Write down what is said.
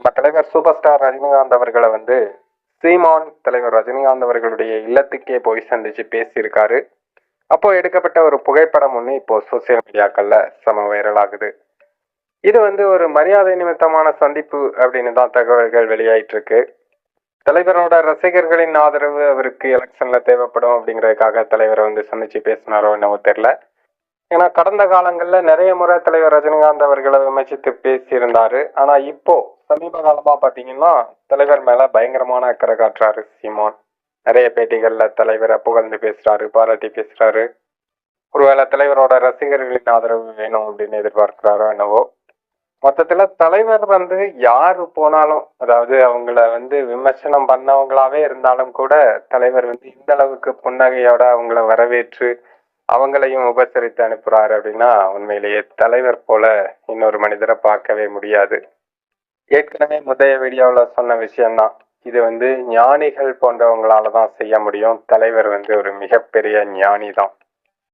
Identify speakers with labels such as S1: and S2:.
S1: நம்ம தலைவர் super star Rajinikanth அவர்களை வந்து சீமான் தலைவர் ரஜினிகாந்த் அவர்களுடைய இல்லத்துக்கே போய் சந்திச்சு பேசியிருக்காரு. அப்போ எடுக்கப்பட்ட ஒரு புகைப்படம் ஒன்று இப்போ சோசியல் மீடியாக்கள்ல செம வைரல் ஆகுது. இது வந்து ஒரு மரியாதை நிமித்தமான சந்திப்பு அப்படின்னு தான் தகவல்கள் வெளியாயிட்டு இருக்கு தலைவரோட ரசிகர்களின் ஆதரவு அவருக்கு எலெக்ஷன்ல தேவைப்படும் அப்படிங்கிறதுக்காக தலைவரை வந்து சந்திச்சு பேசினாரோ என்னவோ தெரியல. ஏன்னா கடந்த காலங்களில் நிறைய முறை தலைவர் ரஜினிகாந்த் அவர்களை விமர்சித்து பேசியிருந்தாரு. ஆனால் இப்போ சமீப காலமாக பார்த்தீங்கன்னா தலைவர் மேலே பயங்கரமான அக்கறை காட்டுறாரு சீமான். நிறைய பேட்டிகளில் தலைவரை புகழ்ந்து பேசுகிறாரு பாராட்டி பேசுகிறாரு ஒருவேளை தலைவரோட ரசிகர்களின் ஆதரவு வேணும் அப்படின்னு எதிர்பார்க்கிறாரோ என்னவோ. மொத்தத்தில் தலைவர் வந்து யார் போனாலும் அதாவது அவங்கள வந்து விமர்சனம் பண்ணவங்களாவே இருந்தாலும் கூட தலைவர் வந்து இந்த அளவுக்கு புன்னகையோட அவங்கள வரவேற்று அவங்களையும் உபசரித்து அனுப்புறாரு அப்படின்னா உண்மையிலேயே தலைவர் போல இன்னொரு மனிதரை பார்க்கவே முடியாது. ஏற்கனவே முந்தைய வீடியோவில் சொன்ன விஷயம்தான். இது வந்து ஞானிகள் போன்றவங்களால தான் செய்ய முடியும். தலைவர் வந்து ஒரு மிகப்பெரிய ஞானி தான்